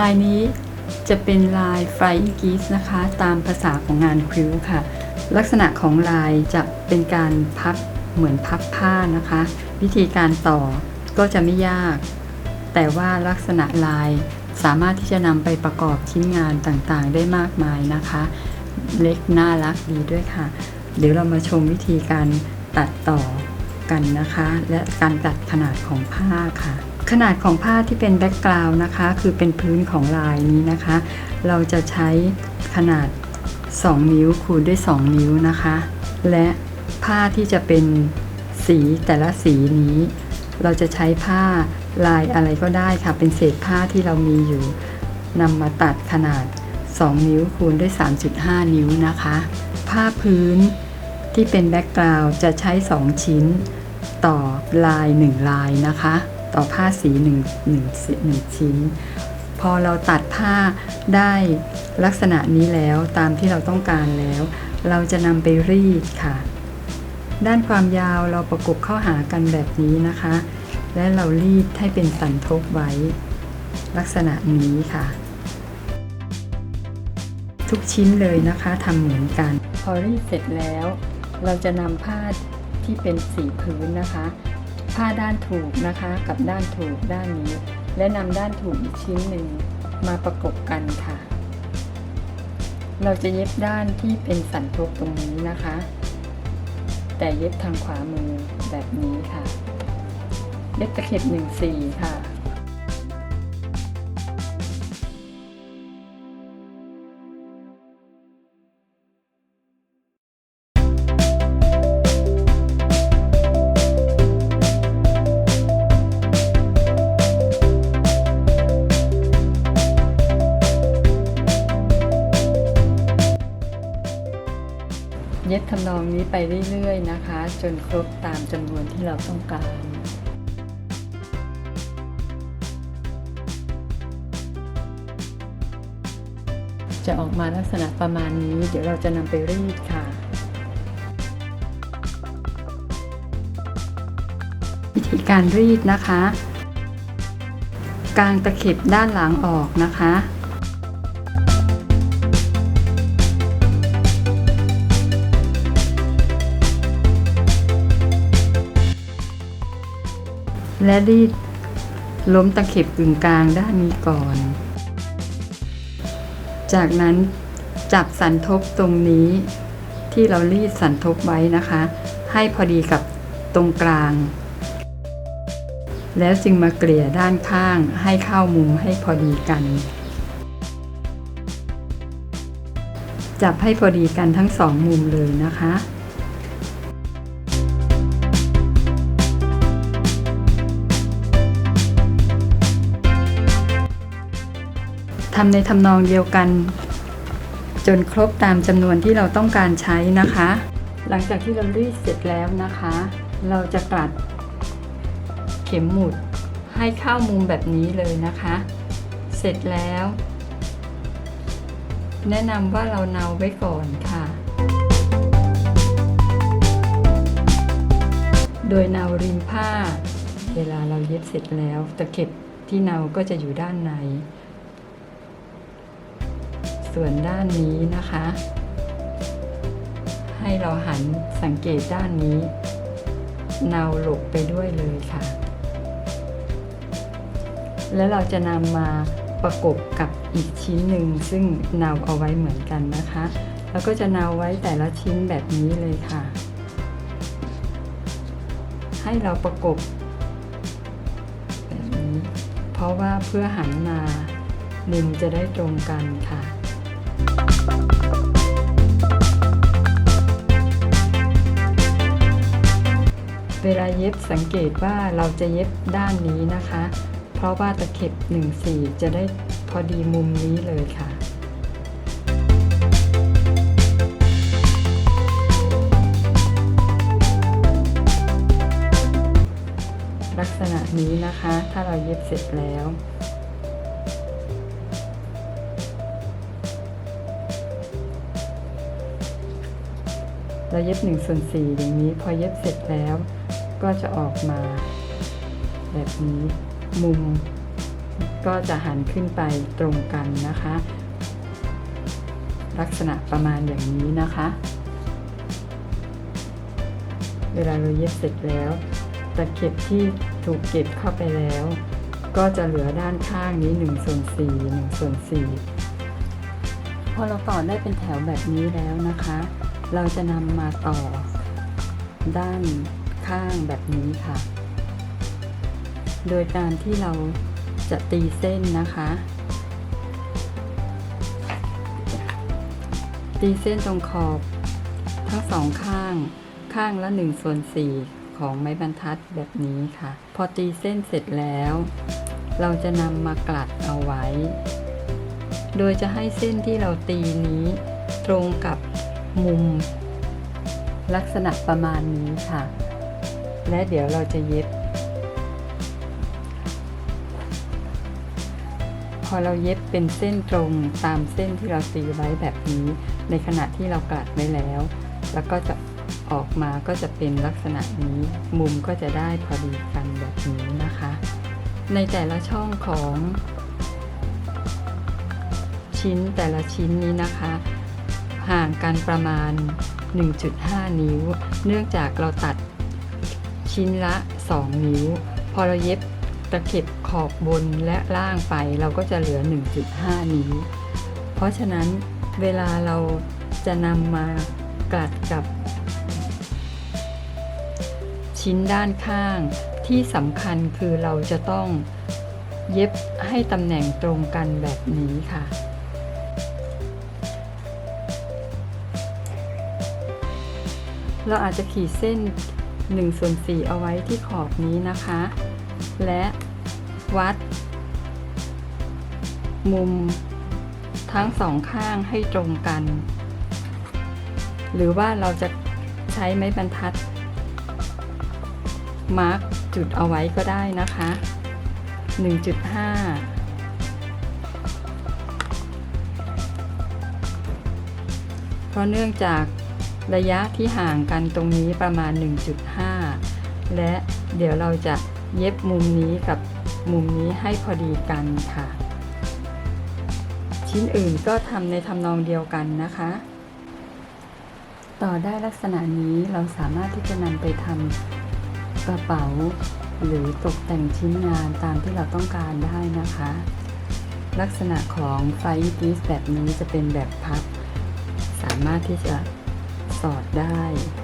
ลายนี้จะเป็นลาย Flying Geese นะคะ ตามภาษาของงานคิ้วค่ะ ลักษณะของลายจะเป็นการพับเหมือนพับผ้านะคะ วิธีการต่อก็จะไม่ยาก แต่ว่าลักษณะลายสามารถที่จะนำไปประกอบชิ้นงานต่างๆ ได้มากมายนะคะ เล็กน่ารักดีด้วยค่ะ เดี๋ยวเรามาชมวิธีการตัดต่อกันนะคะ และการตัดขนาดของผ้าค่ะ ขนาดของผ้าที่เป็นแบ็กกราวน์นะคะ คือเป็นพื้นของลายนี้นะคะ เราจะใช้ขนาด 2 นิ้วคูณด้วย 2 นิ้วนะคะ และผ้าที่จะเป็นสีแต่ละสีนี้ เราจะใช้ผ้าลายอะไรก็ได้ค่ะ เป็นเศษผ้าที่เรามีอยู่นำมาตัดขนาด 2 นิ้วคูณด้วย 3.5 นิ้วนะคะ ผ้าพื้นที่เป็นแบ็กกราวด์จะใช้ 2 ชิ้น ต่อลาย 1 ลายนะคะ ต่อผ้าสี1 1 1ชิ้น พอเราตัดผ้าได้ลักษณะนี้แล้วตามที่เราต้องการแล้ว เราจะนำไปรีดค่ะ ด้านความยาวเราประกบเข้าหากันแบบนี้นะคะ และเรารีดให้เป็นสันทบไว้ ลักษณะนี้ค่ะ ทุกชิ้นเลยนะคะทำเหมือนกัน พอรีดเสร็จแล้ว เราจะนำผ้าที่เป็นสีพื้นนะคะ ผ้าด้านถูกนะคะกับด้านถูกด้านนี้ และนำด้านถูกอีกชิ้นหนึ่งมาประกบกันค่ะ เราจะเย็บด้านที่เป็นสันทบตรงนี้นะคะ แต่เย็บทางขวามือแบบนี้ค่ะ เย็บตะเข็บหนึ่งสี่ค่ะ ทำนองนี้ไปเรื่อยๆนะคะ จนครบตามจำนวนที่เราต้องการ จะออกมาลักษณะประมาณนี้ เดี๋ยวเราจะนำไปรีดค่ะ วิธีการรีดนะคะ กางตะเข็บด้านหลังออกนะคะ และรีดล้มตะเข็บกึ่งกลางด้านนี้ก่อน จากนั้นจับสันทบตรงนี้ที่เรารีดสันทบไว้นะคะ ให้พอดีกับตรงกลาง แล้วจึงมาเกลี่ยด้านข้างให้เข้ามุมให้พอดีกัน จับให้พอดีกันทั้งสองมุมเลยนะคะ ทำในทำนองเดียวกัน จนครบตามจำนวนที่เราต้องการใช้นะคะ หลังจากที่เรารีดเสร็จแล้วนะคะ เราจะกลัดเข็มหมุดให้เข้ามุมแบบนี้เลยนะคะ เสร็จแล้ว แนะนำว่าเราเนาไว้ก่อนค่ะ โดยเนาริมผ้า เวลาเราเย็บเสร็จแล้วตะเข็บที่เนาก็จะอยู่ด้านใน ส่วนด้านนี้นะคะ ให้เราหันสังเกตด้านนี้ เนาหลบไปด้วยเลยค่ะ แล้วเราจะนำมาประกบกับอีกชิ้นหนึ่งซึ่งเนาเอาไว้เหมือนกันนะคะ แล้วก็จะเนาไว้แต่ละชิ้นแบบนี้เลยค่ะ ให้เราประกบแบบนี้ เพราะว่าเพื่อหันมามุมจะได้ตรงกันค่ะ เวลาเย็บสังเกตว่าเราจะเย็บด้านนี้นะคะ เพราะว่าตะเข็บ1 4 จะได้พอดีมุมนี้เลยค่ะลักษณะนี้นะคะ ถ้าเราเย็บเสร็จแล้ว เราเย็บ1ส่วน4อย่างนี้ พอเย็บเสร็จแล้ว ก็จะออกมา แบบนี้มุม ก็จะหันขึ้นไปตรงกันนะคะ ลักษณะประมาณอย่างนี้นะคะ เวลาเราเย็บเสร็จแล้วตะเข็บที่ถูกเก็บเข้าไปแล้ว ก็จะเหลือด้านข้างนี้1ส่วน4 1ส่วน4พอเราต่อได้เป็นแถวแบบนี้แล้วนะคะ เราจะนำมาต่อด้านข้างแบบนี้ค่ะ โดยการที่เราจะตีเส้นนะคะ ตีเส้นตรงขอบทั้งสองข้างข้างละ1ส่วน4ของไม้บรรทัดแบบนี้ค่ะ พอตีเส้นเสร็จแล้ว เราจะนำมากลัดเอาไว้ โดยจะให้เส้นที่เราตีนี้ตรงกับ มุม ลักษณะประมาณนี้ค่ะ และเดี๋ยวเราจะเย็บ พอเราเย็บเป็นเส้นตรงตามเส้นที่เราตีไว้แบบนี้ ในขณะที่เรากลัดไว้แล้ว แล้วก็จะออกมาก็จะเป็นลักษณะนี้ มุมก็จะได้พอดีกันแบบนี้นะคะ ในแต่ละช่องของ ชิ้นแต่ละชิ้นนี้นะคะ ห่างกันประมาณ 1.5 นิ้ว เนื่องจากเราตัดชิ้นละ 2 นิ้ว พอเราเย็บตะเข็บขอบบนและล่างไปเราก็จะเหลือ 1.5 นิ้ว เพราะฉะนั้นเวลาเราจะนำมากัดกับชิ้นด้านข้างที่สำคัญคือเราจะต้องเย็บให้ตำแหน่งตรงกันแบบนี้ค่ะ เราอาจจะขีดเส้น1ส่วน4เอาไว้ที่ขอบนี้นะคะ และวัด มุมทั้งสองข้างให้ตรงกัน หรือว่าเราจะใช้ไม้บรรทัด มาร์กจุดเอาไว้ก็ได้นะคะ 1.5เพราะเนื่องจาก ระยะที่ห่างกันตรงนี้ประมาณ 1.5 และเดี๋ยวเราจะเย็บมุมนี้กับมุมนี้ให้พอดีกันค่ะ ชิ้นอื่นก็ทำในทำนองเดียวกันนะคะ ต่อได้ลักษณะนี้เราสามารถที่จะนำไปทำกระเป๋า หรือตกแต่งชิ้นงานตามที่เราต้องการได้นะคะ ลักษณะของไฟกีสแบบนี้จะเป็นแบบพับ สามารถที่จะ สอดได้